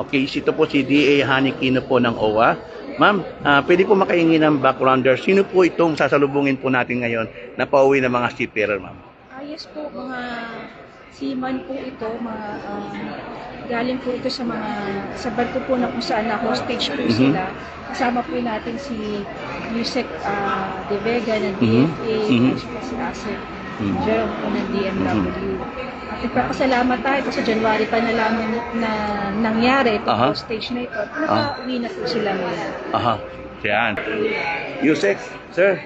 Okay, ito po si DA Hanikino po ng OWA. Ma'am, ah, pwede po makahingi ng backgrounder. Sino po itong sasalubungin po natin ngayon na pauwi ng mga seafarer, ma'am? Ah, yes po, mga seaman po ito, mga um, galing po ito sa mga sa barko po na kung saan na hostage po Mhm. sila. Kasama po natin si Yusek ah, De Vega ng Mhm. DFA, Mhm. at saka si Asep Jerome po ng DMW. At nagpapasalamat tayo kasi January pa na lamang na nangyari itong Aha. hostage na ito. Nakauwi na po sila ngayon. Aha, yan. Yusek, sir.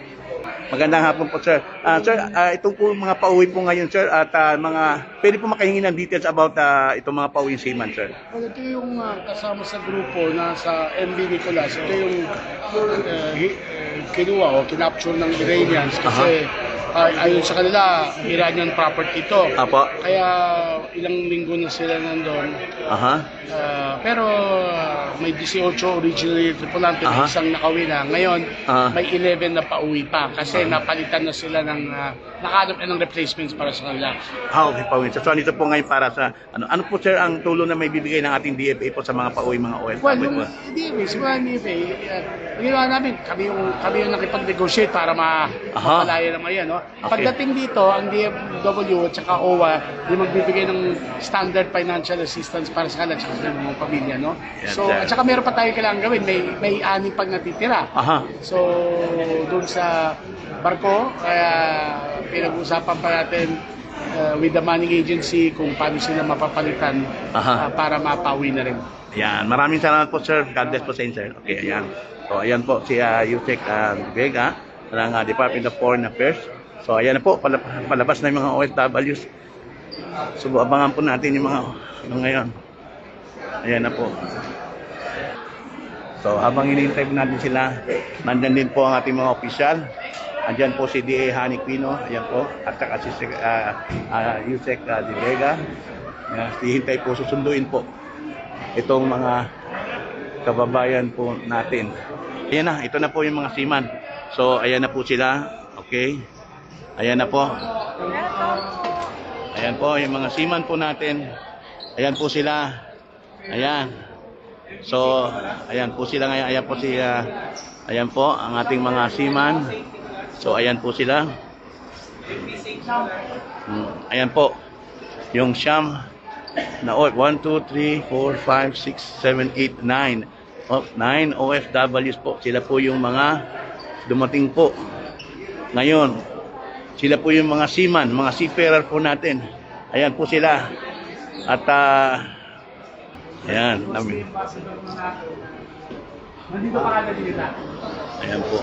Magandang hapon po, sir. Ah, sir, ah, itong po mga pauwi po ngayon, sir, at ah, mga, pwede po makahingi ng details about ah, itong mga pauwi seaman, sir. Well, ito yung ah, kasama sa grupo na sa MB Nicolas. Ito yung uh, eh, kinuha o kinapture ng Iranians kasi ah, ayon sa kanila, Iranian property ito. Apo. Kaya ilang linggo na sila nandun. Aha. Ah, pero ah, may 18 originally tripulante, Aha. may isang nakauwi na. Ngayon, Ah. may 11 na pauwi pa kasi napalitan na sila ng uh, nakahanap na ng replacements para sa kanila. Ah, okay, pauwi. So, so, ito po ngayon para sa, ano, ano po, sir, ang tulong na may bibigay ng ating DFA po sa mga pauwi, mga OFW Well, yung po? DFA, siguro ang DFA, uh, ginawa namin, kami yung, kami yung nakipag-negotiate para ma Aha. mapalaya naman yan. No? Okay. Pagdating dito, ang DFW at saka OWA, yung magbibigay ng standard financial assistance para sa kanila at sa mga pamilya. No? So, sir. at saka meron pa tayo kailangan gawin, may, may ani pang natitira. Aha. So, doon sa barko, kaya pinag-usapan pa natin uh, with the manning agency kung paano sila mapapalitan Aha. uh, para mapawi na rin. Ayan, maraming salamat po sir. God bless po sa inyo sir. Okay, ayan. So ayan po si uh, Yusek uh, Vega ng uh, Department of Foreign Affairs. So ayan na po, pala- palabas na yung mga OFWs. So abangan po natin yung mga ano ngayon. Ayan na po. So habang hinihintay natin sila, nandyan din po ang ating mga opisyal. Andyan po si D.A. Hani Quino, ayan po, at saka si uh, uh, Yusek uh, De Vega. Hihintay po, susunduin po itong mga kababayan po natin. Ayan na, ito na po yung mga seaman. So, ayan na po sila. Okay. Ayan na po. Ayan po, yung mga seaman po natin. Ayan po sila. Ayan. So, ayan po sila ngayon. Ayan po si, ah, ayan po, ang ating mga seaman. So, ayan po sila. Mm, Ayan po. Yung siyam na O, 1, 2, 3, 4, 5, 6, 7, 8, 9. Oh, 9 OFWs po. Sila po yung mga dumating po. Ngayon, sila po yung mga seaman, mga seafarer po natin. Ayan po sila. At, ah, ayan, namin. Nandito pa kada nila. Ayan po.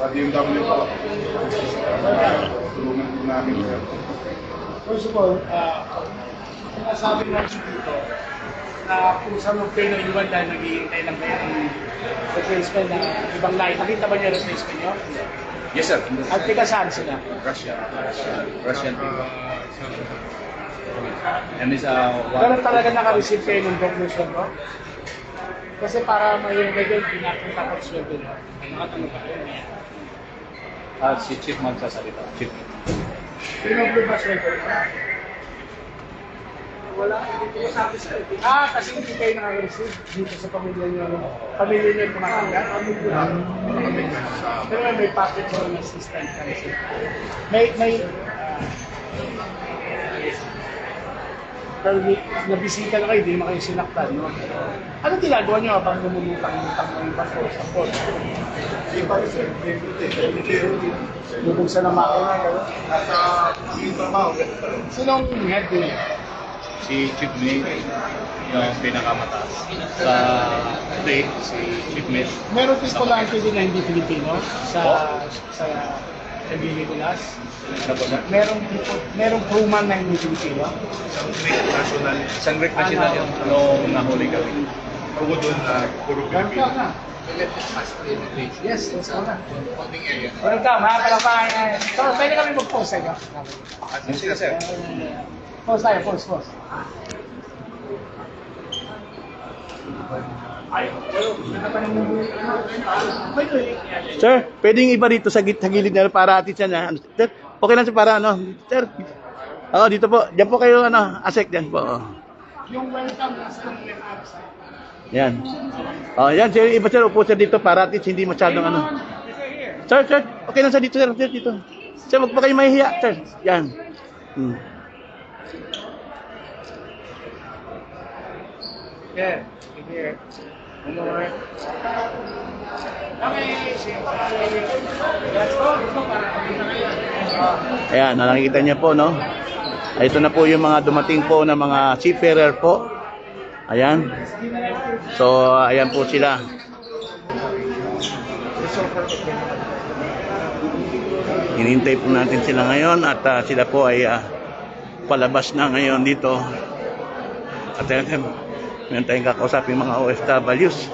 Sa DMW po. Tulungan po namin. First of all, uh, sinasabi ng dito na kung ng pay ng iwan dahil naghihintay lang kayo ng replacement na ibang lahi. Nakita ba niyo yung replacement niyo? Yes sir. At tika saan sila? Russian. Russian people. And is uh, Pero talaga naka-receive kayo ng donation, no? Kasi para may level, pinakita ko sweldo niyo. Nakatanong ka kayo. uh, si Chief magsasalita. Chief. Sino ba sweldo niyo? Wala, hindi ko masabi sa Ah, kasi hindi kayo nakaka-receive dito sa pamilya niyo. Pamilya niyo tumatanggap. Pero may packet mo ng assistant kasi. May, may, ah, pero nabisita na kayo, hindi naman kayo sinaktan, no? Ano ginagawa niyo habang lumulutang-lutang ng iba po sa port? Di ba sir? Lubugsan ng makina, gano'n? Nasa yung trabaho. Sinong head din? Si Chief May, yung pinakamataas. Sa today, si Chief May. Meron tripulante din na hindi Pilipino sa sa. Ano po sir? Merong merong crewman na hindi Pilipino. Isang Greek national. Isang Greek national yun. Nung nahuli kami. Puro doon na puro Pilipino. Yes, let's go na. Welcome, ha? Palakpakan. So, pwede kami mag-post, eh. Ano sila sir? Post tayo, post, post. Sir, pwedeng iba dito sa, git- sa gilid na para atin siya na. Sir, okay lang siya para ano. Sir, Oo, dito po. Diyan po kayo ano, asek diyan po. oh. Yung welcome is welcome. Yan. Oh, yan. Sir, iba sir, upo sir dito para at least hindi masyadong ano. Sir, sir, okay lang sir dito, sir, sir, dito. Sir, wag pa kayo mahihiya, sir. Yan. Hmm. Yeah, here. Ano more? Ayan, nakikita niyo po, no? Ay, Ito na po yung mga dumating po na mga seafarer po. Ayan. So, ayan po sila. Hinintay po natin sila ngayon at ah, sila po ay ah, palabas na ngayon dito. At ayan, meron tayong kakausapin mga OFWs.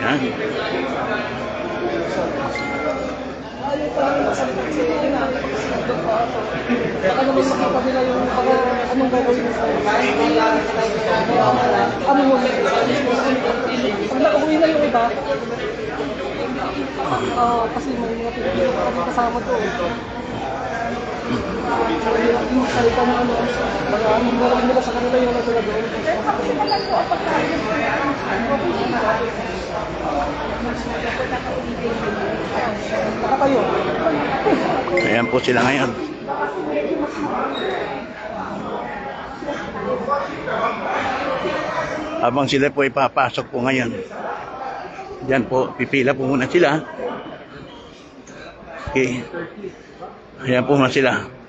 Ayan. Baka naman makita nila yung baka anong gagawin mo Ano mo? Pag nakauwi na yung iba, ah, kasi may mga kami kasama to. Salita kayo. Ayan po sila ngayon. Habang sila po ipapasok po ngayon. Diyan po, pipila po muna sila. Okay. Ayan po muna sila.